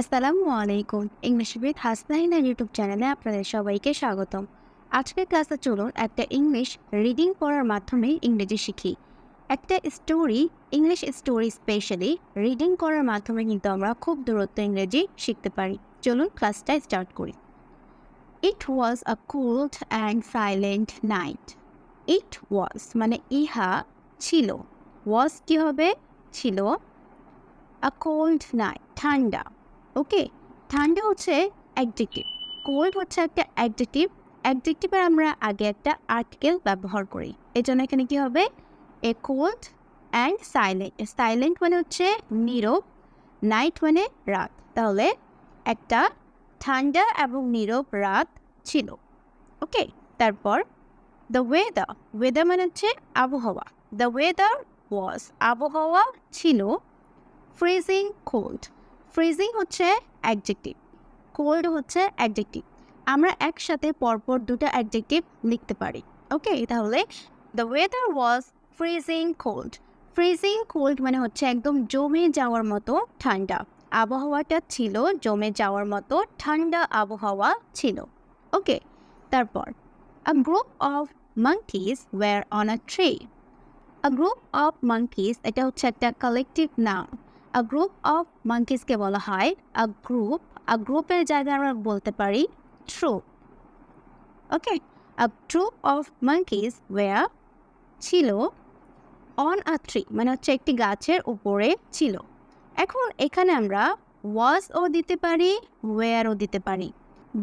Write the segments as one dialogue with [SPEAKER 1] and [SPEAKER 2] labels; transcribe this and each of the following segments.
[SPEAKER 1] আসসালামু আলাইকুম। English with Hasnahina YouTube চ্যানেলে আপনাদের সবাইকে স্বাগতম। আজকের ক্লাসে চলুন একটা ইংলিশ রিডিং পড়ার মাধ্যমে ইংরেজি শিখি। একটা story English story specially reading করার মাধ্যমে কিন্তু আমরা খুব দূরত্ব ইংরেজি শিখতে পারি। চলুন ক্লাসটা স্টার্ট করি। It was a cold and silent night it was মানে ইহা ছিল। ওয়াজ কী হবে ছিল। আ কোল্ড নাইট ঠান্ডা। ওকে, ঠান্ডা হচ্ছে অ্যাডজেক্টিভ কোল্ড হচ্ছে একটা অ্যাডজেক্টিভ অ্যাডজেক্টিভের আমরা আগে একটা আর্টিকেল ব্যবহার করি। এই জন্য এখানে কী হবে? A cold and silent silent মানে হচ্ছে নীরব নাইট মানে রাত। তাহলে একটা ঠান্ডা এবং নীরব রাত ছিল। ওকে, তারপর দ্য ওয়েদার ওয়েদার মানে হচ্ছে আবহাওয়া। দ্য ওয়েদার ওয়াজ আবহাওয়া ছিল ফ্রিজিং কোল্ড ফ্রিজিং হচ্ছে অ্যাডজেক্টিভ কোল্ড হচ্ছে অ্যাডজেক্টিভ আমরা একসাথে পরপর দুটো অ্যাডজেক্টিভ লিখতে পারি ওকে তাহলে the weather was freezing cold freezing cold মানে হচ্ছে একদম জমে যাওয়ার মতো ঠান্ডা। আবহাওয়াটা ছিল জমে যাওয়ার মতো ঠান্ডা আবহাওয়া ছিল ওকে তারপর a group of monkeys were on a tree a group of monkeys, এটা হচ্ছে একটা কালেকটিভ নাম আ গ্রুপ অফ মাঙ্কিসকে বলা হয় আ গ্রুপ আ গ্রুপের জায়গায় আমরা বলতে পারি troop okay a troop of monkeys were ছিল অন আ ট্রি মানে হচ্ছে একটি গাছের উপরে ছিল। এখন এখানে আমরা ওয়াজ ও দিতে পারি ওয়ারও দিতে পারি।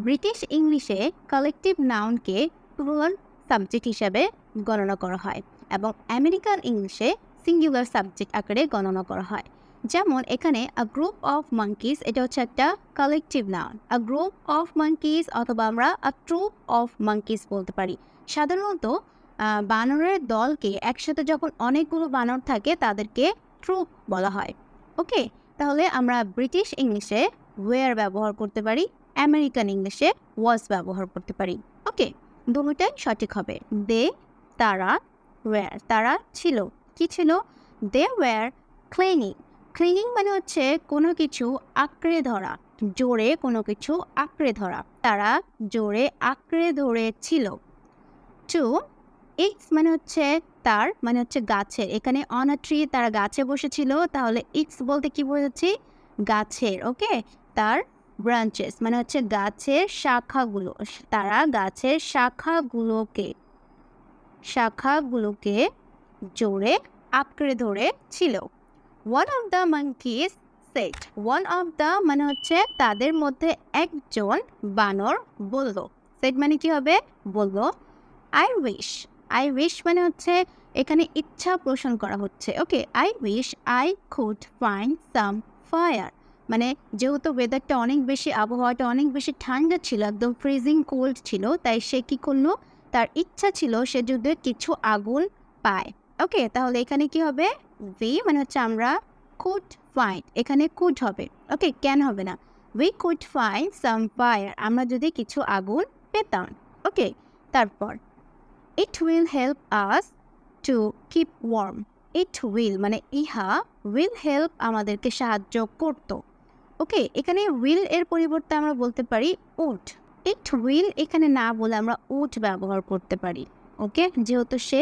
[SPEAKER 1] ব্রিটিশ ইংলিশে কালেকটিভ নাউনকে প্লুরাল সাবজেক্ট হিসাবে গণনা করা হয় এবং আমেরিকান ইংলিশে সিঙ্গুলার সাবজেক্ট আকারে গণনা করা হয়। যেমন এখানে আ গ্রুপ অফ মাঙ্কিস এটা হচ্ছে একটা collective noun a group of monkeys অথবা আমরা আ ট্রুপ অফ মাঙ্কিস বলতে পারি। সাধারণত বানরের দলকে একসাথে যখন অনেকগুলো বানর থাকে, তাদেরকে ট্রুপ বলা হয়। ওকে? তাহলে আমরা ব্রিটিশ ইংলিশে ওয়েয়ার ব্যবহার করতে পারি, আমেরিকান ইংলিশে ওয়াজ ব্যবহার করতে পারি। ওকে? দুটোটাই সঠিক হবে। দে তারা ওয়্যার তারা ছিল। কি ছিল? দে ওয়্যার ক্লিনিং ক্লিনিং মানে হচ্ছে কোনো কিছু আঁকড়ে ধরা, জোরে কোনো কিছু আঁকড়ে ধরা। তারা জোরে আঁকড়ে ধরেছিল। টু ইক্স মানে হচ্ছে তার মানে হচ্ছে গাছের। এখানে অন আ ট্রি তারা গাছে বসেছিল, তাহলে ইক্স বলতে কি বোঝাচ্ছি? গাছের, ওকে? তার ব্রাঞ্চেস মানে হচ্ছে গাছের শাখাগুলো, তারা গাছের শাখাগুলোকে শাখাগুলোকে জোরে আঁকড়ে ধরে ছিল one of the monkeys said one of the মানে হচ্ছে তাদের মধ্যে একজন বানর বলল। সেট মানে কি হবে? বলল আই উইশ আই উইশ মানে হচ্ছে এখানে ইচ্ছা পোষণ করা হচ্ছে। Okay I wish I could find some fire মানে যেহেতু ওয়েদারটা অনেক বেশি, আবহাওয়াটা অনেক বেশি ঠান্ডা ছিল, একদম ফ্রিজিং কোল্ড ছিল, তাই সে কী করল? তার ইচ্ছা ছিল সে যদি কিছু আগুন পায়। ওকে তাহলে এখানে কি হবে? ভি মানে হচ্ছে আমরা কুড ফাইন্ড এখানে কুড হবে ওকে কেন হবে না। We could find some fire আমরা যদি কিছু আগুন পেতাম ওকে তারপর it will help us to keep warm it will মানে ইহা উইল হেল্প আমাদেরকে সাহায্য করতো ওকে এখানে উইল এর পরিবর্তে আমরা বলতে পারি উড ইট উইল এখানে না বলে আমরা উড ব্যবহার করতে পারি ওকে যেহেতু সে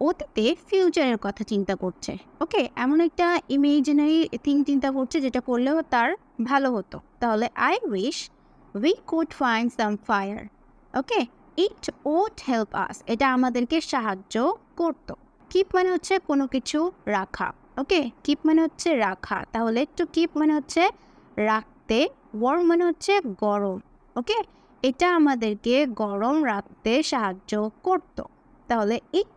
[SPEAKER 1] অতীতে ফিউচারের কথা চিন্তা করছে ওকে এমন একটা ইমেজিনারি থিং চিন্তা করছে যেটা করলেও তার ভালো হতো। তাহলে I wish we could find some fire okay it would help us এটা আমাদেরকে সাহায্য করতো। কিপ মানে হচ্ছে কোনো কিছু রাখা ওকে কিপ মানে হচ্ছে রাখা, তাহলে টু কিপ মানে হচ্ছে রাখতে ওয়ার্ম মানে হচ্ছে গরম ওকে এটা আমাদেরকে গরম রাখতে সাহায্য করতো। তাহলে it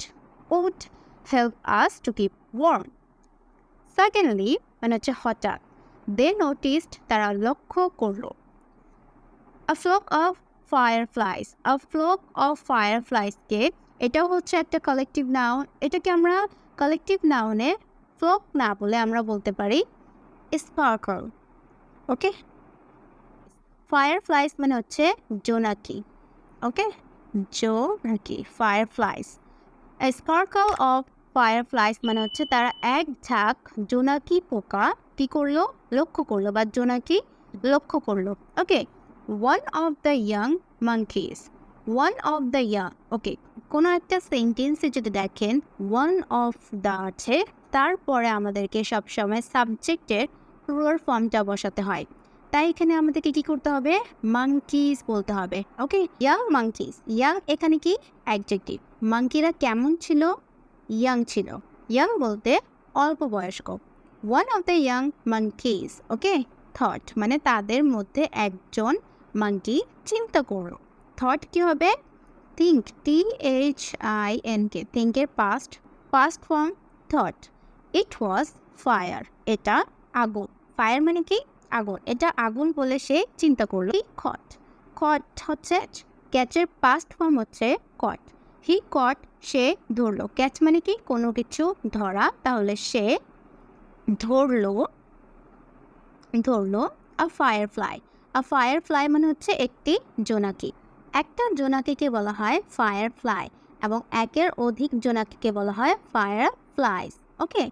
[SPEAKER 1] would help us to keep warm secondly মানে হচ্ছে হঠাৎ দে নোটিসড তারা লক্ষ্য করল। A flock of fire flies a flock of fire ফ্লাইসকে এটাও হচ্ছে একটা কালেকটিভ নাউন এটাকে আমরা কালেকটিভ নাউনে ফ্লক না বলে আমরা বলতে পারি স্পার্কল ওকে ফায়ার ফ্লাইস মানে হচ্ছে জোনাকি। ওকে জোনাকি fire flies sparkle of fire flies মানে হচ্ছে তারা এক ঝাঁক জোনাকি পোকা কি করল? লক্ষ্য করল বা জোনাকি লক্ষ্য করল। Okay one of the young monkeys one of the young okay কোনো একটা সেন্টেন্সে যদি দেখেন ওয়ান অফ দ্য আছে, তারপরে আমাদেরকে সবসময় সাবজেক্টের প্লুরাল ফর্মটা বসাতে হয়। তাই এখানে আমাদেরকে কি করতে হবে? মাঙ্কিস বলতে হবে। ওকে ইয়াং মাঙ্কিস ইয়াং এখানে কি? অ্যাডজেক্টিভ মাঙ্কিরা কেমন ছিল? ইয়াং ছিল। ইয়াং বলতে অল্প বয়স্ক। One of the young monkeys okay thought মানে তাদের মধ্যে একজন মাঙ্কি চিন্তা করল। থট কি হবে? Think T H I N K থিঙ্কের past past form thought it was fire এটা আগুন। ফায়ার মানে কি? আগুন। এটা আগুন বলে সে চিন্তা করল। খট খট হচ্ছে ক্যাচের পাস্ট ফর্ম হচ্ছে কট হি কট সে ধরলো। ক্যাচ মানে কি? কোনো কিছু ধরা। তাহলে সে ধরলো ধরলো a fire fly a fire fly মানে হচ্ছে একটি জোনাকি। একটা জোনাকিকে বলা হয় ফায়ার ফ্লাই এবং একের অধিক জোনাকিকে বলা হয় ফায়ার ফ্লাইস ওকে?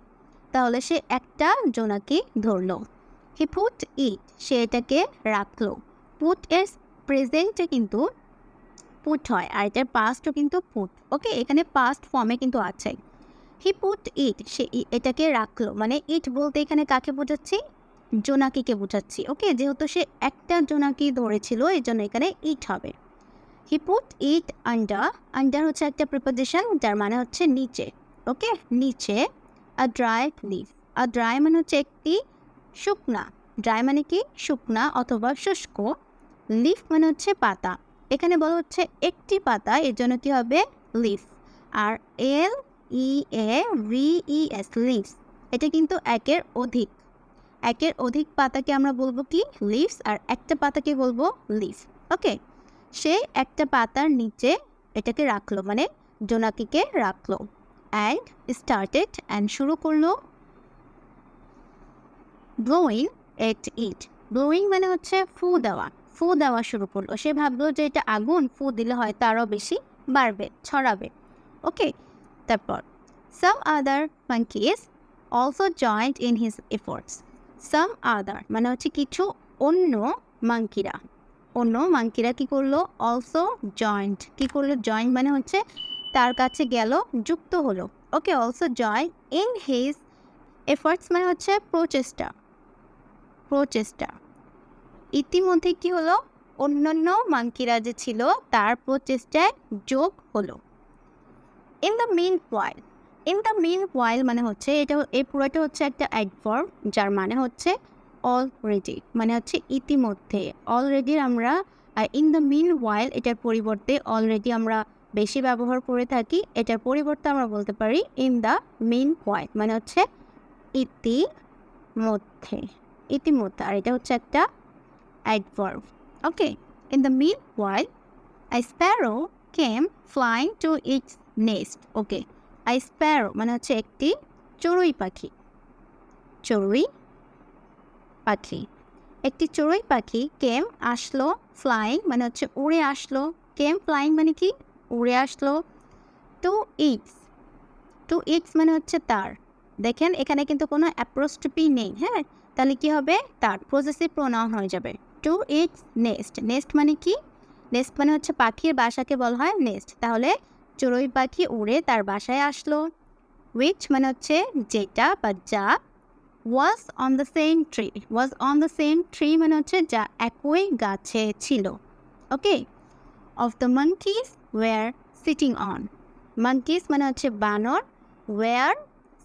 [SPEAKER 1] তাহলে সে একটা জোনাকি ধরলো। হি পুট ইট সে এটাকে রাখল পুট এর প্রেজেন্টে কিন্তু পুট হয়, আর এটার পাস্টও কিন্তু পুট ওকে এখানে পাস্ট ফর্মে কিন্তু আছে। হি পুট ইট সে এটাকে রাখল। মানে ইট বলতে এখানে কাকে বোঝাচ্ছি? জোনাকিকে বোঝাচ্ছি। ওকে যেহেতু সে একটা জোনাকি ধরেছিল এই জন্য এখানে ইট হবে। He put it under under হচ্ছে একটা প্রিপোজিশন যার মানে হচ্ছে নিচে। ওকে নিচে a dry leaf a dry মানে হচ্ছে একটি শুকনা। ড্রাই মানে কি? শুকনা অথবা শুষ্ক। লিফ মানে হচ্ছে পাতা। এখানে বলা হচ্ছে একটি পাতা, এর জন্য কি হবে? Leaf R L E A V E S leaves এটা কিন্তু একের অধিক। একের অধিক পাতাকে আমরা বলব কি? লিভস আর একটা পাতাকে বলব লিফ ওকে সে একটা পাতার নিচে এটাকে রাখল মানে জোনাকিকে রাখল। অ্যান্ড স্টার্টেড অ্যান্ড শুরু করল ব্লোয়িং এট ইট ব্লোয়িং মানে হচ্ছে ফু দেওয়া। ফু দেওয়া শুরু করল। সে ভাবলো যে এটা আগুন, ফু দিলে হয় তারও বেশি বাড়বে, ছড়াবে। ওকে তারপর। Some other monkeys also joined in his efforts some other মানে হচ্ছে কিছু অন্য মাঙ্কিরা। অন্য মাঙ্কিরা কি করল? অলসো জয়েন্ট কি করল? জয়েন্ট মানে হচ্ছে তার কাছে গেল, যুক্ত হলো। Okay also joined in his efforts মানে হচ্ছে প্রচেষ্টা। প্রচেষ্টা। ইতিমধ্যে কি হলো? অন্যান্য মাঙ্কিরা যে ছিল, তার প্রচেষ্টায় যোগ হলো। In the meanwhile in the meanwhile মানে হচ্ছে এটা, এই পুরোটা হচ্ছে একটা অ্যাডভার্ব যার মানে হচ্ছে অলরেডি মানে হচ্ছে ইতিমধ্যে। অলরেডি আমরা ইন দ্য মিন ওয়াইল এটার পরিবর্তে অলরেডি আমরা বেশি ব্যবহার করে থাকি, এটার পরিবর্তে আমরা বলতে পারি ইন দ্য মিন ওয়াইল মানে হচ্ছে ইতিমধ্যে। ইতিমধ্যে আর এটা হচ্ছে একটা adverb okay in the the meanwhile, a sparrow came flying to its nest okay a sparrow মানে হচ্ছে একটি চড়ুই পাখি। চড়ুই পাখি। একটি চড়ুই পাখি কেম আসলো ফ্লাইং মানে হচ্ছে উড়ে আসলো। কেম ফ্লাইং মানে কি? উড়ে আসলো। টু ইটস টু ইটস মানে হচ্ছে তার। দেখেন, এখানে কিন্তু কোনো অ্যাপ্রোস্টপি নেই হ্যাঁ? তাহলে কি হবে? তার প্রসেসিভ প্রোনাউন হয়ে যাবে। টু ইটস নেস্ট নেস্ট মানে কি? নেস্ট মানে হচ্ছে পাখির বাসাকে বলা হয় নেস্ট তাহলে চড়ুই পাখি উড়ে তার বাসায় আসলো। উইচ মানে হচ্ছে যেটা বা যা was on the same tree was on the same tree মানে হচ্ছে যা একই গাছে ছিল। Okay of the monkeys were sitting on monkeys মানে হচ্ছে বানর। ওয়ার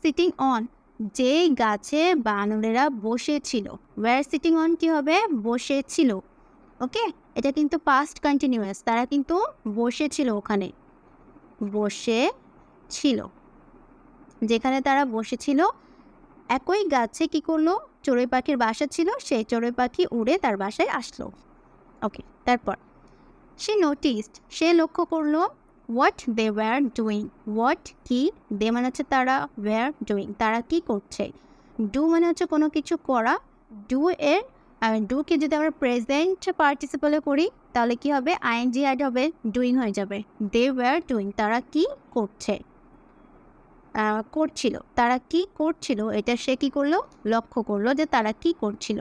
[SPEAKER 1] সিটিং অন যে গাছে বানরেরা বসেছিল। ওয়ার সিটিং অন কি হবে? বসেছিল। ওকে এটা কিন্তু পাস্ট কন্টিনিউয়াস তারা কিন্তু বসেছিল ওখানে। বসে ছিল যেখানে তারা বসেছিল, একই গাছে কি করল? চড়ুই পাখির বাসা ছিল, সেই চড়ুই পাখি উড়ে তার বাসায় আসলো। ওকে তারপর, সে নোটিসড সে লক্ষ্য করল what they were doing what কি দে মানে হচ্ছে তারা ওয়্যার ডুইং তারা কি করছে। ডু মানে হচ্ছে কোনো কিছু করা ডু এর ডুকে যদি আমরা প্রেজেন্ট পার্টিসিপলে করি, তাহলে কি হবে? আইএনজি অ্যাড হবে ডুইং হয়ে যাবে। দে ওয়্যার ডুইং তারা কি করছে? করছিল। তারা কি করছিল? এটা সে কি করল? লক্ষ্য করল যে তারা কি করছিল।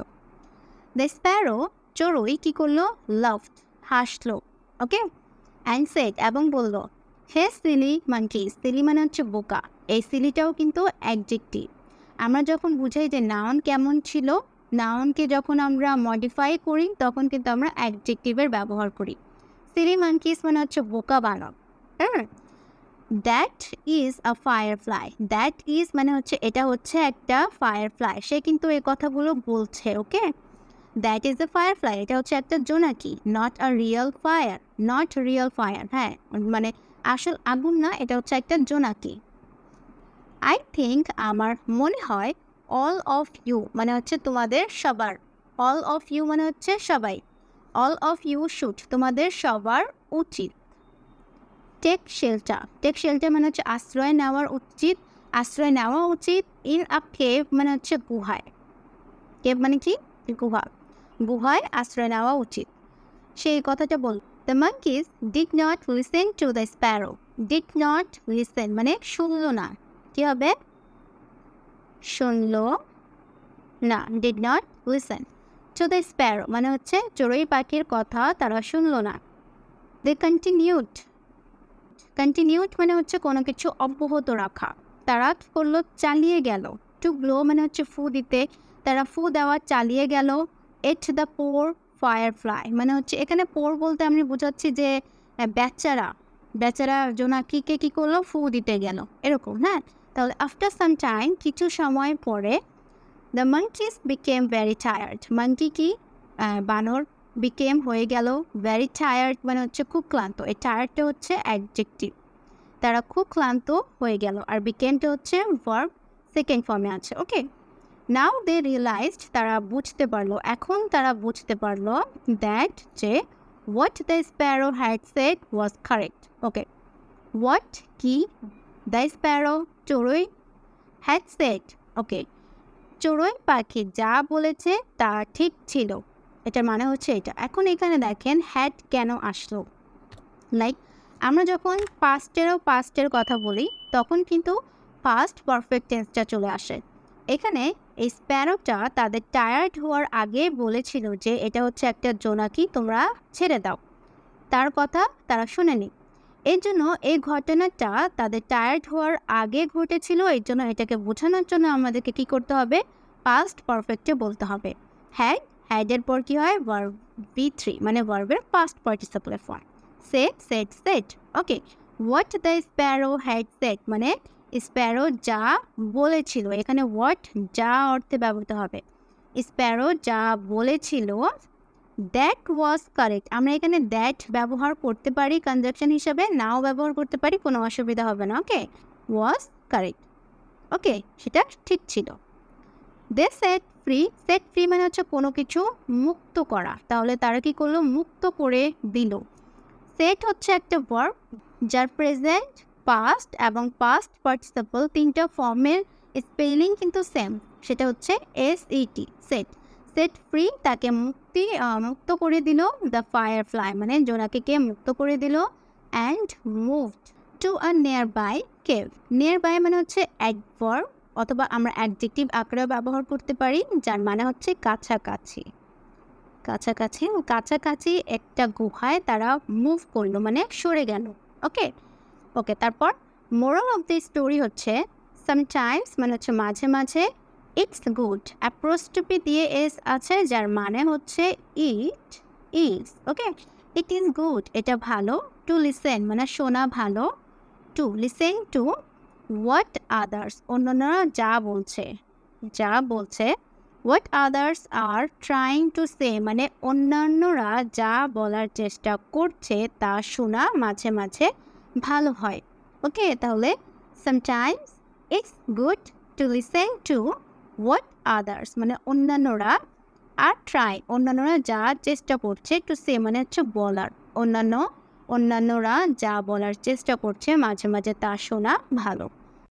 [SPEAKER 1] দ্য স্প্যারো চড়ুই কি করল? লাভ হাসলো। ওকে অ্যান্ড সেট এবং বলল, হে সিলি মানকি, সিলি মানে হচ্ছে বোকা। এই সিলিটাও কিন্তু অ্যাডজেক্টিভ। আমরা যখন বুঝাই যে নাউন কেমন ছিল, নাউনকে যখন আমরা মডিফাই করি, তখন কিন্তু আমরা অ্যাডজেক্টিভের ব্যবহার করি। সিলি মানকিস মানে হচ্ছে বোকা বানক হ্যাঁ? That is a fire fly that is মানে হচ্ছে, এটা হচ্ছে একটা ফায়ার ফ্লাই সে কিন্তু এই কথাগুলো বলছে okay that is the fire fly এটা হচ্ছে একটা জোনাকি not a real fire not real fire হ্যাঁ মানে আসল আগুন না, এটা হচ্ছে একটা জোনাকি। আই থিঙ্ক আমার মনে হয় অল অফ ইউ মানে হচ্ছে তোমাদের সবার অল অফ ইউ মানে হচ্ছে সবাই অল অফ ইউ শুড তোমাদের সবার উচিত। টেক শেল্টার টেক শেল্টার মানে হচ্ছে আশ্রয় নেওয়ার উচিত, আশ্রয় নেওয়া উচিত ইন আ কেভ মানে হচ্ছে গুহায়। কেভ মানে কি? গুহা। গুহায় আশ্রয় নেওয়া উচিত। সেই কথাটা বল the monkeys did not listen to the sparrow did not listen মানে শুনলো না। কি হবে? শুনলো না। Did not listen to the sparrow মানে হচ্ছে চড়ুই পাখির কথা তারা শুনলো না। দে কন্টিনিউড কন্টিনিউড মানে হচ্ছে কোনো কিছু অব্যাহত রাখা। তারা কী করল? চালিয়ে গেল। টু ব্লো মানে হচ্ছে ফু দিতে। তারা ফু দেওয়া চালিয়ে গেল। At the poor fire fly মানে হচ্ছে এখানে পোর বলতে আমি বোঝাচ্ছি যে বেচারা বেচারা জোনাকিকে কী করল? ফু দিতে গেল, এরকম হ্যাঁ? তাহলে আফটার সাম টাইম কিছু সময় পরে the monkeys became very tired monkey কি? বানর বিকেম হয়ে গেল ভেরি টায়ার্ড মানে হচ্ছে খুব ক্লান্ত। এই টায়ার্ডটা হচ্ছে অ্যাডজেক্টিভ তারা খুব ক্লান্ত হয়ে গেল, আর বিকেমটা হচ্ছে ভার্ব সেকেন্ড ফর্মে আছে ওকে নাও দে রিয়েলাইজড তারা বুঝতে পারল, এখন তারা বুঝতে পারল দ্যাট যে what the sparrow had said was correct okay what কি দ্য স্প্যারো চড়ুই হ্যাড সেট ওকে চড়ুই পাখি যা বলেছে তা ঠিক ছিল। এটার মানে হচ্ছে এটা। এখন এখানে দেখেন হ্যাড কেন আসলো। লাইক আমরা যখন পাস্টেরও পাস্টের কথা বলি, তখন কিন্তু পাস্ট পারফেক্ট টেন্সটা চলে আসে। এখানে এই স্প্যারোটা তাদের টায়ার্ড হওয়ার আগে বলেছিল যে এটা হচ্ছে একটা জোনাকি তোমরা ছেড়ে দাও। তার কথা তারা শুনেনি। এর জন্য এই ঘটনাটা তাদের টায়ার্ড হওয়ার আগে ঘটেছিল, এর জন্য এটাকে বোঝানোর জন্য আমাদেরকে কি করতে হবে? পাস্ট পারফেক্টে বলতে হবে। হ্যাড হ্যাডের পর কি হয়? ভার্ব বি থ্রি মানে ভার্বের past পার্টিসিপলের form said said said okay what the sparrow had said মানে স্প্যারো যা বলেছিল, এখানে হোয়াট যা অর্থে ব্যবহৃত হবে, স্প্যারো যা বলেছিল দ্যাট ওয়াজ কারেক্ট আমরা এখানে দ্যাট ব্যবহার করতে পারি কনজাকশন হিসাবে নাও ব্যবহার করতে পারি, কোনো অসুবিধা হবে না ওকে ওয়াজ কারেক্ট ওকে সেটা ঠিক ছিল। They set free set free মানে হচ্ছে কোনো কিছু মুক্ত করা। তাহলে তারা কি করল? মুক্ত করে দিল। সেট হচ্ছে একটা ভার্ব যার প্রেজেন্ট পাস্ট এবং পাস্ট পার্টিসিপল তিনটা ফর্মের স্পেলিং কিন্তু সেম সেটা হচ্ছে S E T set set free তাকে মুক্তি মুক্ত করে দিল দ্য ফায়ার ফ্লাই মানে জোনাকিকে মুক্ত করে দিল and moved to a nearby cave nearby মানে হচ্ছে অ্যাডভার্ব অথবা আমরা অ্যাডজেক্টিভ আকারেও ব্যবহার করতে পারি, যার মানে হচ্ছে কাছাকাছি। কাছাকাছি কাছাকাছি একটা গুহায় তারা মুভ করল মানে সরে গেল। ওকে ওকে, তারপর মোরাল অফ দ্য স্টোরি হচ্ছে সামটাইমস মানে হচ্ছে মাঝে মাঝে ইটস গুড অ্যাপ্রোস্টপি দিয়ে এস আছে, যার মানে হচ্ছে it is okay it is good এটা ভালো টু লিসেন মানে শোনা ভালো to listen to what others অন্যান্যরা যা বলছে যা বলছে what others are trying to say মানে অন্যান্যরা যা বলার চেষ্টা করছে, তা শোনা মাঝে মাঝে ভালো হয়। ওকে, তাহলে sometimes it's good to listen to what others মানে অন্যান্যরা আর ট্রাই অন্যান্যরা যা চেষ্টা করছে টু সে মানে হচ্ছে বলার। অন্যান্য, অন্যান্যরা যা বলার চেষ্টা করছে, মাঝে মাঝে তা শোনা ভালো।